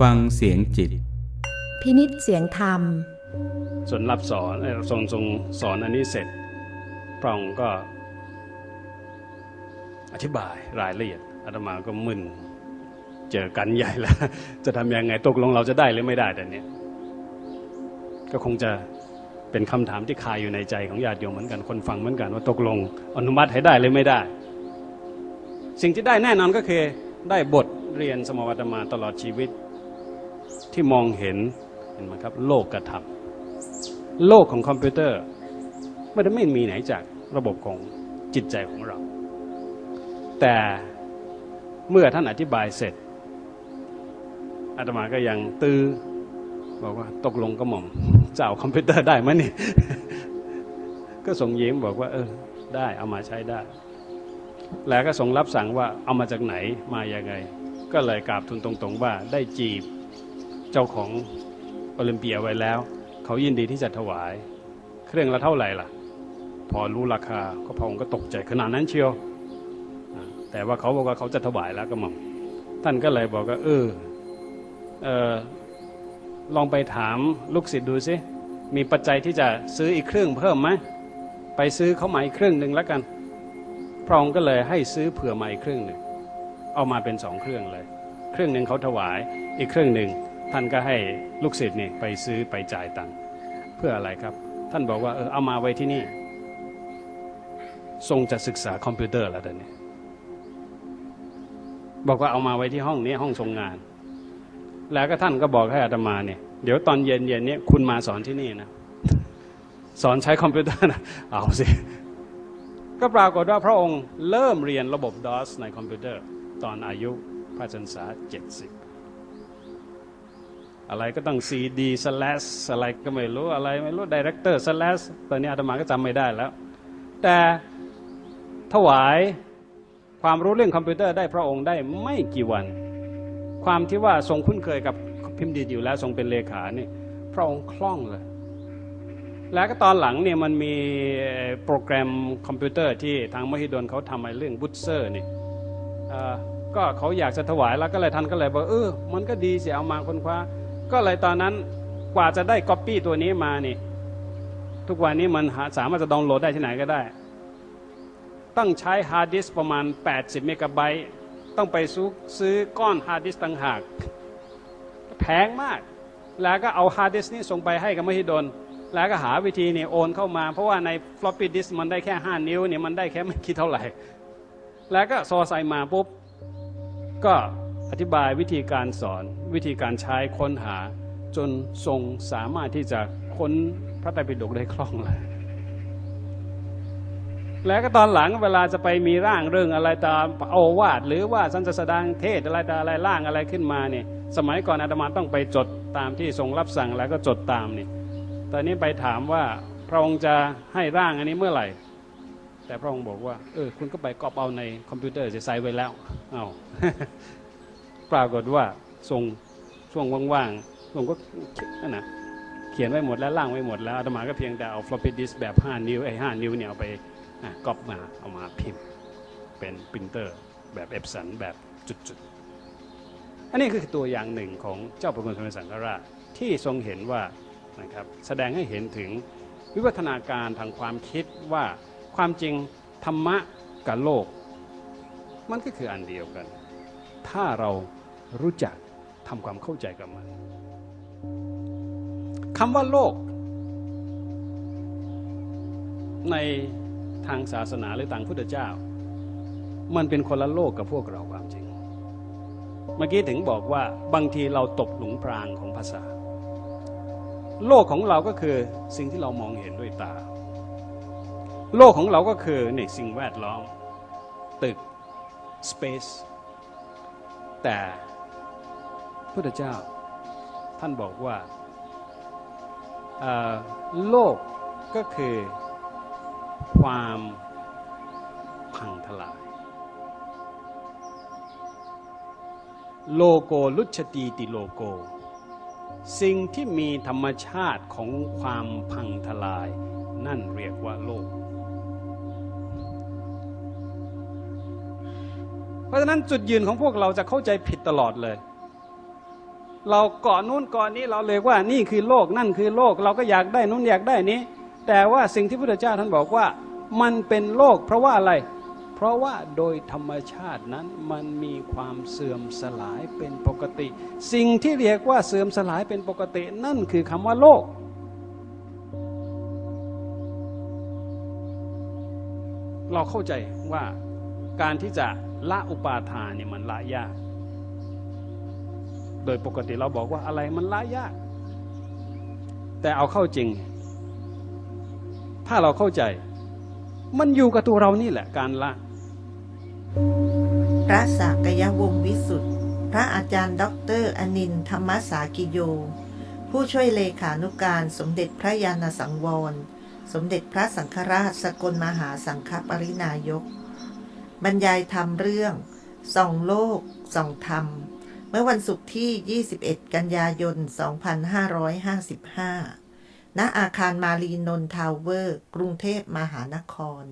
ฟังเสียงจิต พินิษเสียงธรรม ส่วนรับสอนเอ่อทรงทรงสอนอันนี้เสร็จพระองค์ก็อธิบายรายละเอียดอาตมาก็มึนเจอกันใหญ่แล้ว จะทำยังไงตกลงเราจะได้หรือไม่ได้แต่เนี้ยก็คงจะเป็นคำถามที่คาอยู่ในใจของญาติโยมเหมือนกันคนฟังเหมือนกัน ว่าตกลงอนุมัติให้ได้หรือไม่ได้ สิ่งที่ได้แน่นอนก็คือได้บทเรียนสมวัตมาตลอดชีวิต ที่มองเห็นเห็นไหมครับ โลกกระทำโลกของคอมพิวเตอร์ไม่ได้ไม่มีไหนจากระบบของจิตใจของเรา แต่เมื่อท่านอธิบายเสร็จอาตมาก็ยังตื้อบอกว่าตกลงกระหม่อมจะเอาคอมพิวเตอร์ได้ไหมนี่ ก็ส่งยิ้มบอกว่า เออ ได้เอามาใช้ได้ แล้วก็ส่งรับสั่งว่าเอามาจากไหนมาอย่างไง ก็เลยกราบทูลตรง ๆ ว่าได้จีบ เจ้าของโอลิมเปียไว้แล้ว เขายินดีที่จะถวาย เครื่องละเท่าไหร่ล่ะ พอรู้ราคาก็พระองค์ก็ตกใจขนาดนั้นเชียวแต่ว่าเขาบอกว่าเขาจะถวายแล้วก็มอมท่านก็เลยบอกว่าเออเออลองไปถามลูกศิษย์ดูสิมีปัจจัยที่จะซื้ออีกเครื่องเพิ่มไหมไปซื้อเขามาอีกเครื่องหนึ่งแล้วกัน พระองค์ก็เลยให้ซื้อเผื่อมาอีกเครื่องหนึ่งเอามาเป็นสองเครื่องเลย เครื่องหนึ่งเขาถวายอีกเครื่องหนึ่ง ท่านก็ให้ลูกศิษย์นี่ไปซื้อไปจ่ายตังค์เพื่ออะไรครับ ท่านบอกว่าเออเอามาไว้ที่นี่ ทรงจะศึกษาคอมพิวเตอร์แล้วตอนนี้บอกว่าเอามาไว้ที่ห้องนี้ห้องทรงงาน แล้วก็ท่านก็บอกให้อาตมาเนี่ยเดี๋ยวตอนเย็นเย็นนี่ยคุณมาสอนที่นี่นะสอนใช้คอมพิวเตอร์นะเอาสิ ก็ปรากฏว่าพระองค์เริ่มเรียนระบบ DOS ในคอมพิวเตอร์ ตอนอายุพระชนษา 70 อะไรก็ต้อง CD slash อะไรก็ไม่รู้อะไรไม่รู้ Director slash ตอนนี้อาตมาก็จำไม่ได้แล้ว แต่ถวายความรู้เรื่องคอมพิวเตอร์ได้พระองค์ได้ไม่กี่วัน ความที่ว่าทรงคุ้นเคยกับพิมพ์ดีดอยู่แล้วทรงเป็นเลขานี่พระองค์คล่องเลย แล้วก็ตอนหลังเนี่ยมันมีโปรแกรมคอมพิวเตอร์ที่ทางมหิดลเขาทำไอ้เรื่องบูตเซอร์นี่ก็เขาอยากจะถวายแล้วก็เลยท่านก็เลยบอกเออมันก็ดีสียเอามาคนคว้า ก็เลยตอนนั้นกว่าจะได้ก๊อปปี้ตัวนี้มานี่ ทุกวันนี้มันาสามารถจะดาวน์โหลดได้ที่ไหนก็ได้ ต้องใช้ฮาร์ดดิสประมาณ 80 เมกะไบต์ต้องไปซื้อก้อนฮาร์ดดิสต่างหาก แพงมาก แล้วก็เอาฮาร์ดดิสนี้ส่งไปให้กับมหิดล แล้วก็หาวิธีเนี่ยโอนเข้ามา เพราะว่าใน floppy disk มันได้แค่ 5 นิ้วเนี่ยมันได้แค่ไม่กี่เท่าไหร่ แล้วก็ซอใส่มาปุ๊บก็ อธิบายวิธีการสอนวิธีการใช้ค้นหา จนทรงสามารถที่จะค้นพระไตรปิฎกได้คล่องเลยแล้วก็ตอนหลังเวลาจะไปมีร่างเรื่องอะไรตามโอวาทหรือว่าสันจะแสดงเทศอะไรต่อะไรร่างอะไรขึ้นมาเนี่ยสมัยก่อนอาตมาต้องไปจดตามที่ทรงรับสั่งแล้วก็จดตามนี่ตอนนี้ไปถามว่าพระองค์จะให้ร่างอันนี้เมื่อไหร่ แต่พระองค์บอกว่าเออคุณก็ไปกรอบเอาในคอมพิวเตอร์จะใส่ไว้แล้วเอา ปรากฏว่าทรงช่วงว่างๆทรงก็นั่นนะเขียนไว้หมดแล้วร่างไว้หมดแล้วอาตมาก็เพียงแต่เอา floppy disk แบบ 5 นิ้วไอ้5นิ้วเนี่ยเอาไปก๊อปมาเอามาพิมพ์ เป็นปรินเตอร์แบบเอฟสันแบบจุดๆ อันนี้คือตัวอย่างหนึ่งของเจ้าประคุณสมเด็จสังฆราชที่ทรงเห็นว่านะครับแสดงให้เห็นถึงวิวัฒนาการทางความคิดว่าความจริงธรรมะกับโลก มันก็คืออันเดียวกัน ถ้าเรา รู้จักทำความเข้าใจกับมันคำว่าโลก ในทางศาสนาหรือทางพุทธเจ้า มันเป็นคนละโลกกับพวกเราความจริง เมื่อกี้ถึงบอกว่าบางทีเราตกหลุมพรางของภาษา โลกของเราก็คือสิ่งที่เรามองเห็นด้วยตา โลกของเราก็คือในสิ่งแวดล้อม ตึก space แต่ พุทธเจ้า ท่านบอกว่าโลกก็คือความพังทลาย โลโกลุชตีติโลโก สิ่งที่มีธรรมชาติของความพังทลาย นั่นเรียกว่าโลก เพราะฉะนั้นจุดยืนของพวกเราจะเข้าใจผิดตลอดเลย เราเกาะนู้นเกาะนี้เราเลยว่านี่คือโลกนั่นคือโลก เราก็อยากได้นู้นอยากได้นี้ แต่ว่าสิ่งที่พระพุทธเจ้าท่านบอกว่ามันเป็นโลกเพราะว่าอะไร เพราะว่าโดยธรรมชาตินั้นมันมีความเสื่อมสลายเป็นปกติ สิ่งที่เรียกว่าเสื่อมสลายเป็นปกตินั่นคือคำว่าโลกเราเข้าใจว่าการที่จะละอุปาทานเนี่ยมันละยาก โดยปกติเราบอกว่าอะไรมันละยาก แต่เอาเข้าจริง ถ้าเราเข้าใจ มันอยู่กับตัวเรานี่แหละการละ พระสากยวงศ์วิสุทธ์พระอาจารย์ด็อกเตอร์อนินทร์ธรรมสากิโย ผู้ช่วยเลขานุการสมเด็จพระยาณสังวร สมเด็จพระสังฆราชสกลมหาสังฆปรินายก บรรยายธรรมเรื่องส่องโลกส่องธรรมเมื่อวันศุกร์ที่ 21 กันยายน 2555 ณ อาคารมารีนนทาวเวอร์ กรุงเทพมหานคร